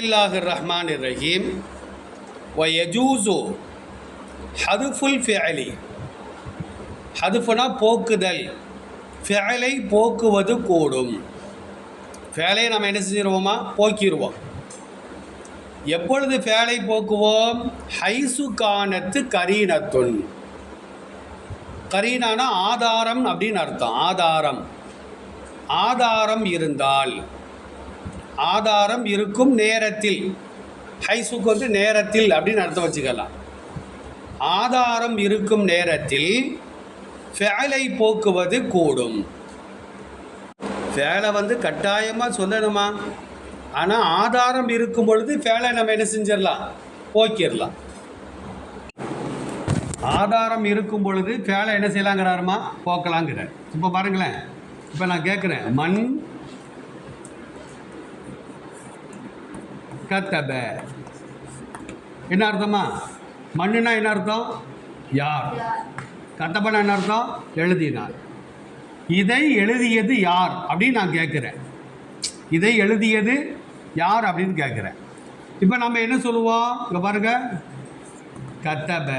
இல்லாஹு ரஹ்மான் ரஹீம் வயஜூசு ஹதுஃபுல் ஃபியலி ஹதுஃபுனா போக்குதல். ஃபியலை போக்குவது கூடும். ஃபேலையை நம்ம என்ன செஞ்சிருவோமா? போக்கிடுவோம் எப்பொழுது ஃபேலை போக்குவோம்? ஹைசு காணத்து கரீனத்துன். கரீனானா ஆதாரம் அப்படின்னு அர்த்தம். ஆதாரம். ஆதாரம் இருந்தால். ஆதாரம் இருக்கும் நேரத்தில். ஹைசுக்கு வந்து நேரத்தில் அப்படின்னு அர்த்தம் வச்சுக்கலாம். ஆதாரம் இருக்கும் நேரத்தில் ஃபேலை போக்குவது கூடும். ஃபேலை வந்து கட்டாயமாக சொல்லணுமா? ஆனால் ஆதாரம் இருக்கும் பொழுது ஃபேலை நம்ம என்ன செஞ்சிடலாம்? போக்கிடலாம். ஆதாரம் இருக்கும் பொழுது ஃபேலை என்ன செய்யலாங்கிறாருமா? போக்கலாங்கிறார். இப்போ பாருங்களேன். இப்போ நான் கேட்குறேன் மண் கத்தப. என்ன அர்த்தமா? மண்ணுனா என்ன அர்த்தம்? யார்? கத்தபனா என்ன அர்த்தம்? எழுதினார். இதை எழுதியது யார் அப்படின்னு நான் கேட்குறேன். இதை எழுதியது யார் அப்படின்னு கேட்குறேன். இப்போ நம்ம என்ன சொல்லுவோம்? இங்கே பாருங்க. கத்தப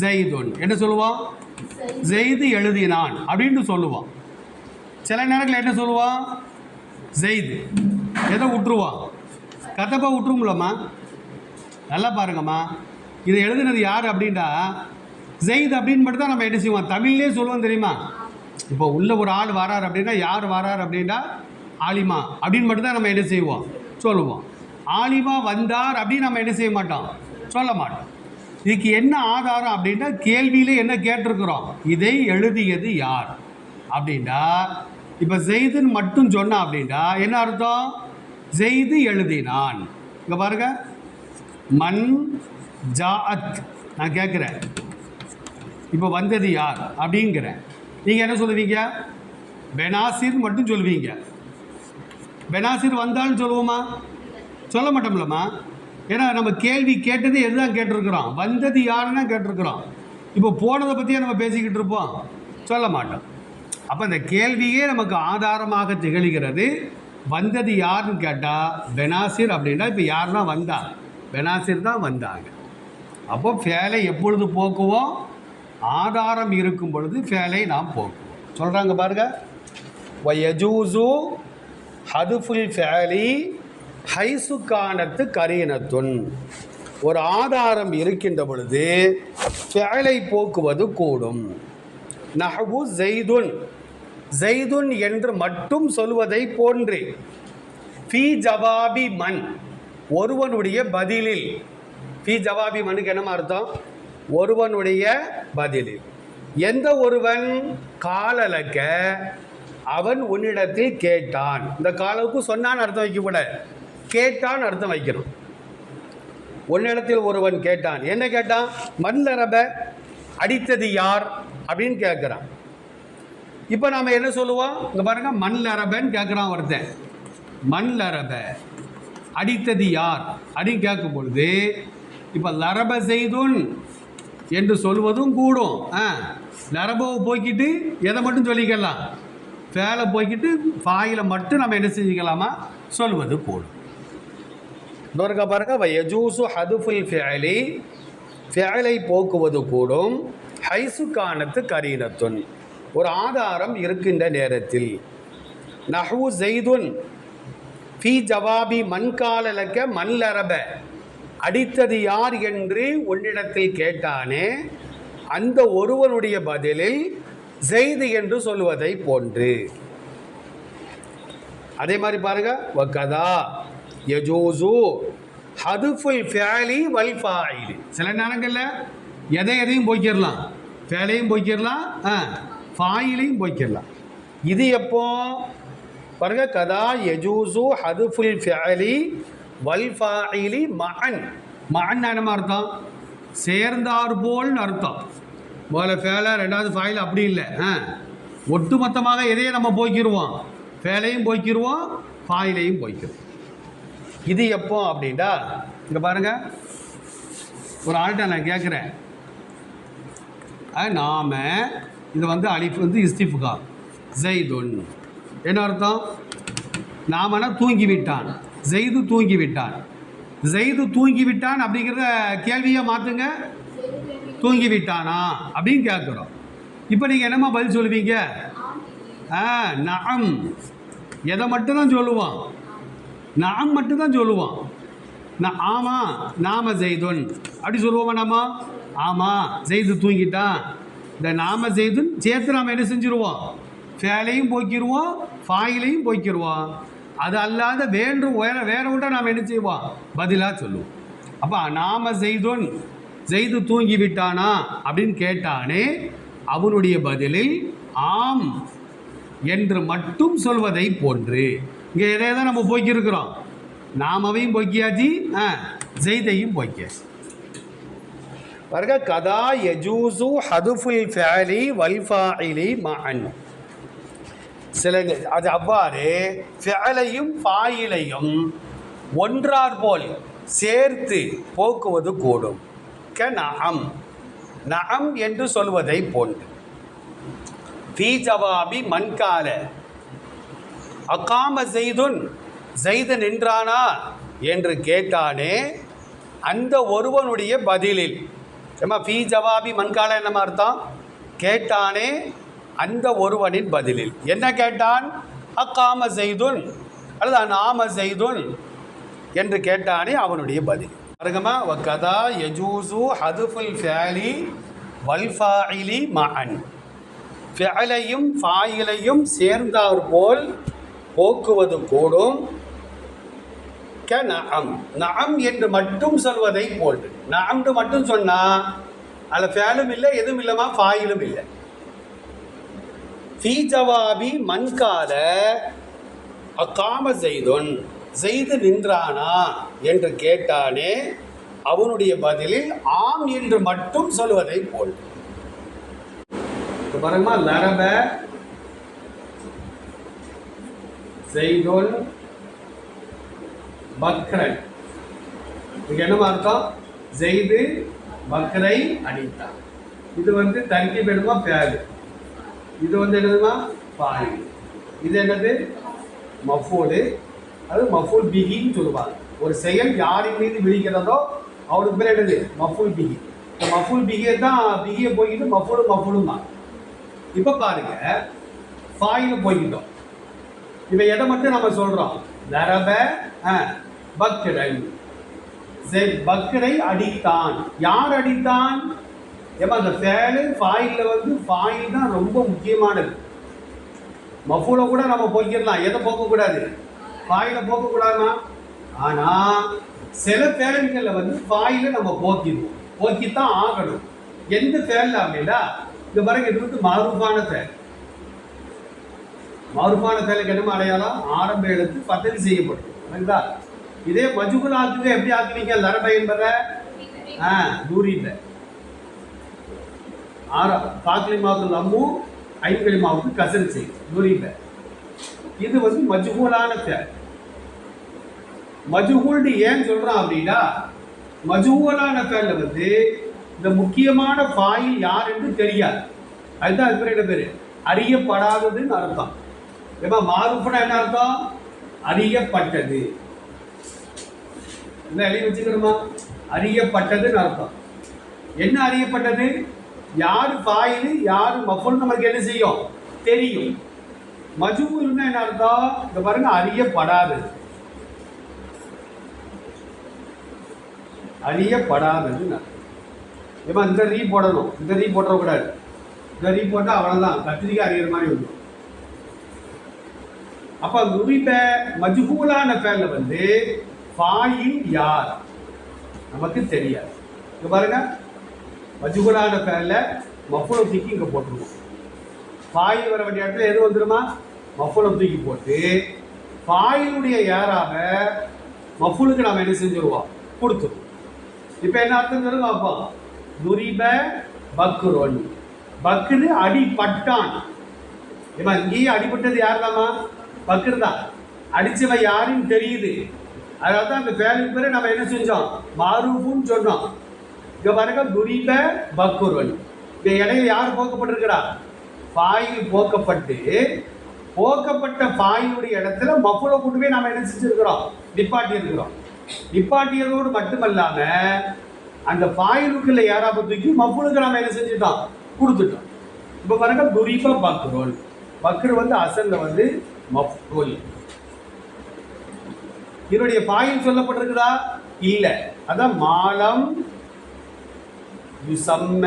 ஜெய்துன். என்ன சொல்லுவோம்? ஜெய்து எழுதினான் அப்படின்னு சொல்லுவோம். சில நேரங்களில் என்ன சொல்லுவோம்? ஜெய்து. எதை விட்டுருவோம்? கத்தப்பா விட்டுருங்களோம்மா நல்லா பாருங்கம்மா. இதை எழுதுனது யார் அப்படின்டா ஜெயித் அப்படின்னு மட்டும் தான் நம்ம என்ன செய்வோம்? தமிழ்லேயே சொல்லுவோம் தெரியுமா? இப்போ உள்ள ஒரு ஆள் வரார் அப்படின்னா யார் வரார் அப்படின்னா ஆலிமா அப்படின்னு மட்டும் தான் நம்ம என்ன செய்வோம்? சொல்லுவோம். ஆலிமா வந்தார் அப்படின்னு நம்ம என்ன செய்ய மாட்டோம்? சொல்ல மாட்டோம். இதுக்கு என்ன ஆதாரம் அப்படின்னா கேள்வியிலே என்ன கேட்டிருக்கிறோம்? இதை எழுதியது யார்? அப்படின்னா இப்போ செய்துன்னு மட்டும் சொன்னா அப்படின்னா என்ன அர்த்தம்? ஜெய்து எழுதினான். இங்கே பாருங்க. மண் ஜாஅத். நான் கேட்குறேன். இப்போ வந்தது யார்? அப்படிங்கிறேன் நீங்கள் என்ன சொல்லுவீங்க? பெனாசிர் மட்டும் சொல்லுவீங்க பெனாசிர் வந்தாலும் சொல்லுவோமா? சொல்ல மாட்டோம்லம்மா. ஏன்னா நம்ம கேள்வி கேட்டது எதுதான் கேட்டிருக்கிறோம்? வந்தது யாருன்னா கேட்டிருக்கிறோம். இப்போ போனதை பற்றியே நம்ம பேசிக்கிட்டு இருப்போம். சொல்ல மாட்டோம். அப்போ இந்த கேள்வியே நமக்கு ஆதாரமாக திகழ்கிறது. வந்தது யாருன்னு கேட்டால் பெனாசிர் அப்படின்னா இப்போ யாருன்னா வந்தா? பெனாசிர் தான் வந்தாங்க. அப்போ ஃபேலை எப்பொழுது போக்குவோம்? ஆதாரம் இருக்கும் பொழுது ஃபேலை நாம் போக்குவோம். சொல்கிறாங்க பாருங்க. வயஜூசு ஹதுஃபுல் ஃபேலி ஹைசு காணத்து கரீனத்துன். ஒரு ஆதாரம் இருக்கின்ற பொழுது ஃபேலை போக்குவது கூடும். நஹபு ஜெய்துன். ஜெய்துன் என்று மட்டும் சொல்வதை போன்று. ஃபி ஜவாபி மண் ஒருவனுடைய பதிலில். ஃபி ஜவாபி மனுக்கு என்னமா அர்த்தம்? ஒருவனுடைய பதிலில். எந்த ஒருவன் காலலக்க அவன் உன்னிடத்தில் கேட்டான். இந்த காலவுக்கு சொன்னான்னு அர்த்தம் வைக்கக்கூடாது கேட்டான் அர்த்தம் வைக்கணும். உன்னிடத்தில் ஒருவன் கேட்டான். என்ன கேட்டான்? மண்லரப அடித்தது யார் அப்படின்னு கேட்குறான். இப்போ நாம் என்ன சொல்லுவோம்? இங்கே பாருங்க மண் லரபன்னு கேட்குறான் ஒருத்தன். மண் லரப அடித்தது யார்? அப்படின்னு கேட்கும் பொழுது இப்போ லரப செய்துன் என்று சொல்வதும் கூடும். ஆ லரபவை போய்க்கிட்டு எதை மட்டும் சொல்லிக்கலாம்? ஃபேலை போய்க்கிட்டு ஃபாயில மட்டும் நம்ம என்ன செஞ்சுக்கலாமா? சொல்வது கூடும். இன்னொருக்கா பாருங்க வயஜூசு ஹதுஃபுல் ஃபேலி ஃபேலை போக்குவது கூடும். ஹைசு காணத்து கரீனத்துன். ஒரு ஆதாரம் இருக்கின்ற நேரத்தில். நஹு ஜெய்துன் ஃபி ஜவாபி மண்காலலக்க மல்லரப அடித்தது யார் என்று உன்னிடத்தில் கேட்டானே அந்த ஒருவனுடைய பதிலில் ஜெய்து என்று சொல்வதை போன்று. அதே மாதிரி பாருங்க வக்கதா யஜூசு ஹதுஃபுல் ஃபேலி வல் ஃபாயிலி சில நேரங்களில் எதை எதையும் போய்க்கிடலாம். ஃபேலையும் போய்க்கிடலாம் ஆ. ஃபாயிலையும் போய்க்கிடலாம். இது எப்போ? பாருங்க கதா யஜூசு ஹதுஃபுல் ஃபியலி வல் ஃபாயிலி மகன் மகன் என்ன அர்த்தம்? சேர்ந்தார் போல்னு அர்த்தம். முதல்ல ஃபேலை ரெண்டாவது ஃபாயில் அப்படி இல்லை. ஆ. ஒட்டுமொத்தமாக எதையும் நம்ம போய்க்கிடுவோம் ஃபேலையும் போய்க்கிடுவோம் ஃபாயிலையும் போய்க்கிடுவோம் இது எப்போ அப்படின்டா இங்கே பாருங்க. ஒரு ஆள்கிட்ட நான் கேட்குறேன். நாம இது வந்து அலிஃப் வந்து இஸ்திஃப்கா ஜெய்துன். என்ன அர்த்தம்? நாமனா தூங்கி விட்டான் ஜெய்து தூங்கி விட்டான் ஜெய்து தூங்கி விட்டான் அப்படிங்கிறத கேள்வியை மாற்றுங்க தூங்கி விட்டானா அப்படின்னு கேட்குறோம் இப்போ நீங்கள் என்னம்மா பதில் சொல்லுவீங்க? ஆ நகம் எதை மட்டும்தான் சொல்லுவான்? நாம் மட்டும்தான் சொல்லுவான். நான் ஆமாம் நாம ஜெய்துன். அப்படி சொல்லுவோமா நாம ஆமாம் ஜெய்து தூங்கிட்டான். இந்த நாம செய்து சேர்த்து நாம் என்ன செஞ்சுருவோம்? ஃபேலையும் போக்கிடுவோம் ஃபாயிலையும் போக்கிடுவோம் அது அல்லாத வேண்டு வேற வேற விட்டா நாம் என்ன செய்வோம்? பதிலாக சொல்லுவோம். அப்போ நாம செய்தோன் செய்து தூங்கி விட்டானா அப்படின்னு கேட்டானே அவனுடைய பதிலில் ஆம் என்று மட்டும் சொல்வதை போன்று. இங்கே எதை தான் நம்ம போக்கியிருக்கிறோம். நாமவையும் போக்கியாச்சு ஆ ஜெய்தையும் போக்கியாச்சு. பாருங்க கதா யஜூசு ஹதுஃபுல் ஃபேலி வல்ஃபாயிலி மன் சில அது அவ்வாறு ஃபேலையும் ஃபாயிலையும் ஒன்றார் போல் சேர்த்து போக்குவது கூடும். க நகம் நகம் என்று சொல்வதை போன்று. ஃபீ ஜவாபி மண்கால அக்காம செய்துன் செய்து நின்றானா? என்று கேட்டானே அந்த ஒருவனுடைய பதிலில். ஏமா ஃபீ ஜவாபி மண்கால என்னமா அர்த்தம்? கேட்டானே அந்த ஒருவனின் பதிலில். என்ன கேட்டான்? அக்காம செய்துன் அல்லது நாம செய்துன் என்று கேட்டானே அவனுடைய பதில். பாருங்கம்மா வ கதா யஜூசு ஹதுஃபுல் ஃபேலி வல்ஃபாயிலி மகன் ஃபேலையும் ஃபாயிலையும் சேர்ந்தாற்போல் போக்குவது கூடும். க நஅம் நஅம் என்று மட்டும் சொல்வதை போன்று. நஅம்னு மட்டும் சொன்னா அதில் ஃபேலும் இல்லை எதுவும் இல்லைமா ஃபாயிலும் இல்லை. ஃபீ ஜவாபி மண்கால அக்காம செய்துன் செய்து நின்றானா என்று கேட்டானே அவனுடைய பதிலில் ஆம் என்று மட்டும் சொல்வதை போல். பாருங்கம்மா நரப செய்துன் பக்ரன் இதுக்கு என்ன அர்த்தம் செய்து பக்ரை அடித்தான் இது வந்து தர்க்கி பெருமா பேரு இது வந்து என்னதுமா? பாய் இது என்னது? மஃபூலு. அது மஃபூல் பிகின்னு சொல்லுவாங்க. ஒரு செயல் யாரின் மீது விழிக்கிறதோ அவருக்கு பேர் என்னது? மஃபூல் பிகி இந்த மஃபூல் பிகியை தான் பிகியை போய்கிட்டு மஃபூலு மஃபூலும் தான். இப்போ பாருங்க. ஃபாயில் போய்கிட்டோம் இப்போ எதை மட்டும் நம்ம சொல்கிறோம் தரப பக்ரன். சரி பக்ரை அடித்தான். யார் அடித்தான்? ஏப்பா அந்த ஃபேலு ஃபாயிலில் வந்து ஃபாயில் தான் ரொம்ப முக்கியமானது. மஃபூலை கூட நம்ம போய்க்கிடலாம். எதை போக்கக்கூடாது? ஃபாயிலை போக்கக்கூடாதுனா ஆனால் சில ஃபேலுங்களில் வந்து ஃபாயில நம்ம போக்கிடுவோம். போக்கித்தான் ஆகணும். எந்த ஃபேலில் அப்படின்னா இந்த பாருங்க இது வந்து மாறுபான ஃபேல் மாறுபான ஃபேலுக்கு என்னமா அடையாளம்? ஆரம்ப எழுத்து பதவி செய்யப்படும். சரிங்களா இதே மஜுகுல் ஆக்குங்க எப்படி ஆக்குவீங்க லரபை என்பதை? ஆ தூரியில் ஆறா காக்லிமாவுக்கு லம்மு ஐன்களிமாவுக்கு கசன் செய்யும் தூரியில் இது வந்து மஜ்ஹூலான பேர் மஜ்ஹூல்னு ஏன் சொல்றான் அப்படின்னா மஜ்ஹூலான ஃபேல்ல வந்து இந்த முக்கியமான பாயில் யார் என்று தெரியாது. அதுதான் அது பேர் என்ன பேர். அறியப்படாததுன்னு அர்த்தம். ஏமா மாறுப்புனா என்ன அர்த்தம்? அறியப்பட்டது. என்ன எழுதி வச்சுக்கணுமா அறியப்பட்டதுன்னு அர்த்தம். என்ன அறியப்பட்டது? யார் ஃபாயில் யார் மஃபுல் நமக்கு என்ன செய்யும்? தெரியும். மஜூர்னா என்ன அர்த்தம்? இந்த பாருங்க அறியப்படாதது அறியப்படாததுன்னு ஏமா இந்த ரீ போடணும். இந்த ரீ போட்டக்கூடாது இந்த ரீ போட்டால் அவ்வளோதான் கத்திரிக்காய் அறிகிற மாதிரி வந்துடும் அப்போ நுரிப மஜ்ஹூலான ஃபேல்ல வந்து ஃபாயில் யார்? நமக்கு தெரியாது. இங்க பாருங்க. மஜுகுலான பேரில் மஃபுலம் தூக்கி இங்கே போட்டுருவோம். ஃபாயில் வர வேண்டிய இடத்துல எது வந்துருமா? மஃபுலம் தூக்கி போட்டு ஃபாயிலுடைய யாராக மஃபுலுக்கு நாம் என்ன செஞ்சுருவோம் கொடுத்துருவோம். இப்போ என்ன அர்த்தம் தெரியும் பார்ப்போம் துரிப பக்ரோன். பக்ரு அடிபட்டான். ஏமா இங்கேயே அடிபட்டது யார் தாமா பக்ரு தான் அடிச்சவன் யாருன்னு தெரியுது. அதனால தான் அந்த வேலைக்கு பேரை நம்ம என்ன செஞ்சோம்? மாரூஃபுன்னு சொன்னோம். இங்கே பாருங்க துரிப பக்குருவன். இந்த இடையில யார் போக்கப்பட்டிருக்கிறா? பாயில் போக்கப்பட்டு போக்கப்பட்ட பாயினுடைய இடத்துல மஃபுலை கொண்டு போய் நாம என்ன செஞ்சுருக்கிறோம்? நிப்பாட்டி இருக்கிறோம். நிப்பாட்டியதோடு மட்டுமல்லாம அந்த ஃபாயிலுக்குள்ள யாராவது தூக்கி மஃபுலுக்கு நம்ம என்ன செஞ்சுட்டோம்? கொடுத்துட்டோம். இப்போ பாருங்க துரிப பக்ரோல் பக்ரு வந்து அசல்ல வந்து மஃபுல். இதனுடைய பாயில் சொல்லப்பட்டிருக்குதா? இல்ல. அதான் மாலம் யுசம்ம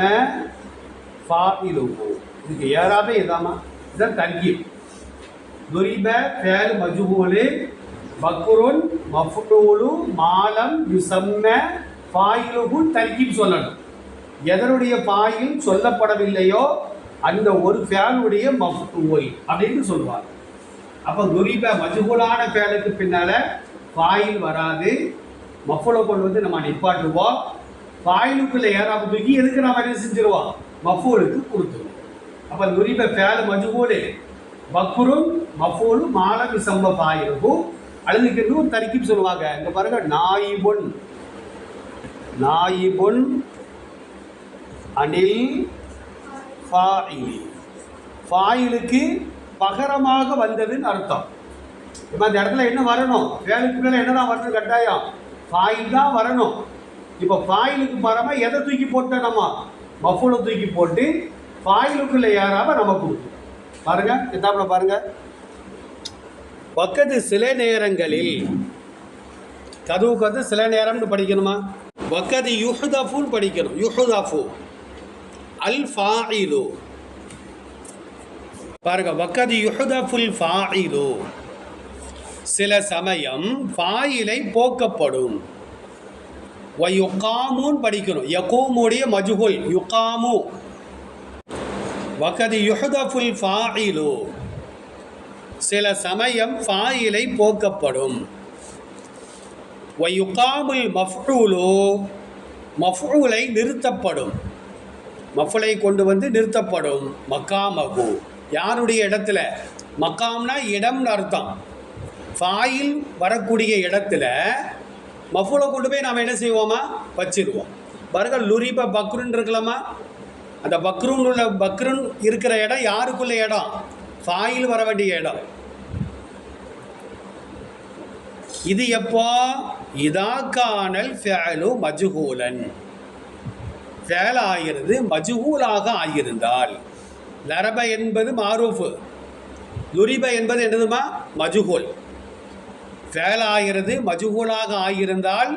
ஃபாயிலுஹு. இதுக்கு ஏறாத இதாமா? இதான் தர்கீப் துரிப ஃபேல் மஜ்ஹூலு பக்ருன் மஃபூலு மாலம் யுசம்ம ஃபாயிலுஹு தர்கீப் சொல்லணும். எதனுடைய பாயில் சொல்லப்படவில்லையோ அந்த ஒரு ஃபேலுடைய மஃபூல் அப்படின்னு சொல்லுவாங்க. அப்போ துரிப மஜ்ஹூலான ஃபேலுக்கு பின்னால ஃபாயில் வராது. மஃபூலை கொண்டு வந்து நம்ம நிப்பாட்டுவோம். ஃபாயிலுக்குள்ளே ஏறாம தூக்கி எதுக்கு நம்ம என்ன செஞ்சிருவோம் மஃபூலுக்கு கொடுத்துருவோம் அப்போ நுரிப ஃபேல் மஜ்ஹூலு பக்ரும் மஃபூலு மாலம் சம்ப ஃபாயிலுக்கும் அதுக்கு இன்னும் சொல்லுவாங்க. இங்கே பாருங்க நாயிபுன் நாயிபுன் அனில் ஃபாயிலி ஃபாயிலுக்கு பகரமாக வந்ததுன்னு அர்த்தம். இப்போ அந்த இடத்துல என்ன வரணும்? வேலைக்கு மேலே என்ன தான் வரணும்? கட்டாயம். ஃபாயில் தான் வரணும். இப்போ ஃபாயிலுக்கு பரம எதை தூக்கி போட்டோம் நம்ம? மஃபூலை தூக்கி போட்டு ஃபாயிலுக்குள்ள ஏறாம நம்ம கொடுக்கணும். பாருங்க கிதாபில் பாருங்க. பக்கத்து சில நேரங்களில் கதவுக்கு வந்து சில நேரம்னு படிக்கணுமா? வக்கது யுஹ்தஃபுன்னு படிக்கணும். யுஹ்தஃபு. அல் ஃபாயிலு பாருங்க வக்கது யுஹ்தஃபுல் ஃபாயிலு சில சமயம் ஃபாயிலை போக்கப்படும். ஒ யுகாமுன்னு படிக்கணும். யகூமுடைய மஜுகுல் யுகாமு. வகது யுஹதஃபுல் ஃபாயிலு சில சமயம் ஃபாயிலை போக்கப்படும். ஒ யுகாமுல் மஃபூலு மஃபூலை நிறுத்தப்படும். மஃபுலை கொண்டு வந்து நிறுத்தப்படும். மக்காமகு யாருடைய இடத்துல? மக்காம்னா இடம்னு அர்த்தம். ஃபாயில் வரக்கூடிய இடத்துல மஃபூலை கொண்டு போய் நாம் என்ன செய்வோமா? வச்சிருவோம். பாருங்க லுரிப பக்ருன்னு இருக்கலாமா அந்த பக்ருன் உள்ள பக்ருன் இருக்கிற இடம் யாருக்குள்ள இடம்? ஃபாயில் வர வேண்டிய இடம். இது எப்போ? இதா காணல் ஃபேலு மஜுகூலன் ஃபேல் ஆகிறது மஜுகூலாக ஆகியிருந்தால் லரப என்பது மாரூஃபு. லுரிப என்பது என்னதுமா? மஜ்ஹூல். ஃபேல் ஆகிறது மஜுகூலாக ஆகியிருந்தால்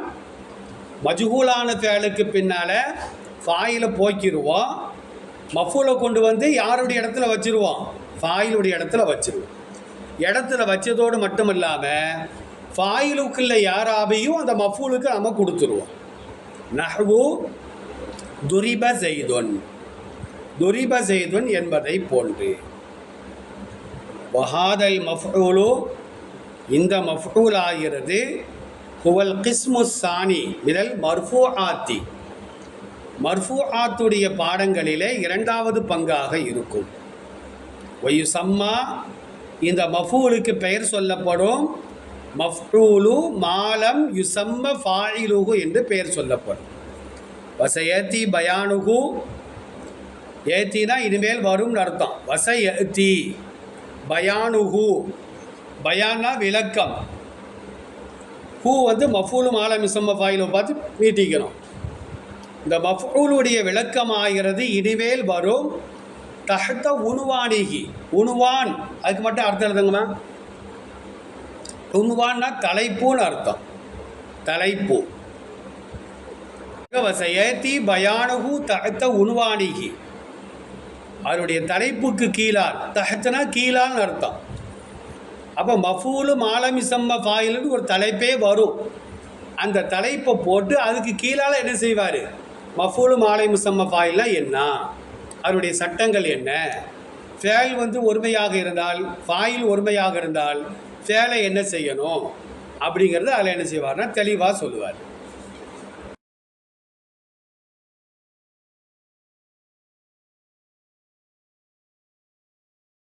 மஜ்ஹூலான ஃபேலுக்கு பின்னால் ஃபாயிலை போக்கிடுவோம் மஃபூலை கொண்டு வந்து யாருடைய இடத்துல வச்சிருவோம் ஃபாயிலுடைய இடத்துல வச்சுருவோம் இடத்துல வச்சதோடு மட்டும் இல்லாமல் ஃபாயிலுக்குள்ள யாராவையும் அந்த மஃபூலுக்கு நம்ம கொடுத்துருவோம். நஹ்வு துரிப செய்தொன் துரிப செய்தொன் என்பதை போன்று. வஹாதல் மஃபூலு இந்த மஃபூல் ஆகிறது ஹுவல் கிஸ்மு சானி மிதல் மர்ஃபூ ஆத்தி மர்ஃபூ ஆத்துடைய பாடங்களிலே இரண்டாவது பங்காக இருக்கும். ஒயு சம்மா இந்த மஃபூலுக்கு பெயர் சொல்லப்படும். மஃபூலு மாலம் யுசம்ம ஃபாயிலுகு என்று பெயர் சொல்லப்படும். வச ஏத்தி பயானுகு ஏத்தினா இனிமேல் வரும்னு அர்த்தம். வச ஏத்தி பயானுகு பயானா விளக்கம். ஹூ வந்து மஃபூலும் மாலம் யுசம்ம பார்த்து நீட்டிக்கணும். இந்த மஃபூலுடைய விளக்கம் ஆகிறது இனிமேல் வரும். தஹத்த உணுவானிகி. உணுவான். அதுக்கு மட்டும் அர்த்தம் எழுதுங்கம்மா. உணுவான்னா தலைப்புன்னு அர்த்தம். தலைப்பு. வசயத்தி பயானகு தகத்த உணுவானிகி. அவருடைய தலைப்புக்கு கீழால். தகத்தனா கீழான்னு அர்த்தம். அப்போ மஃபூலு மாலமி சம்ம ஃபாயிலுன்னு ஒரு தலைப்பே வரும். அந்த தலைப்பை போட்டு அதுக்கு கீழால் என்ன செய்வார்? மஃபூலு மாலை முசம்ம என்ன? அவருடைய சட்டங்கள் என்ன? ஃபேல் வந்து ஒருமையாக இருந்தால் ஃபாயில் ஒருமையாக இருந்தால் ஃபேலை என்ன செய்யணும்? அப்படிங்கிறது அதில் என்ன செய்வார்னா தெளிவாக சொல்லுவார்.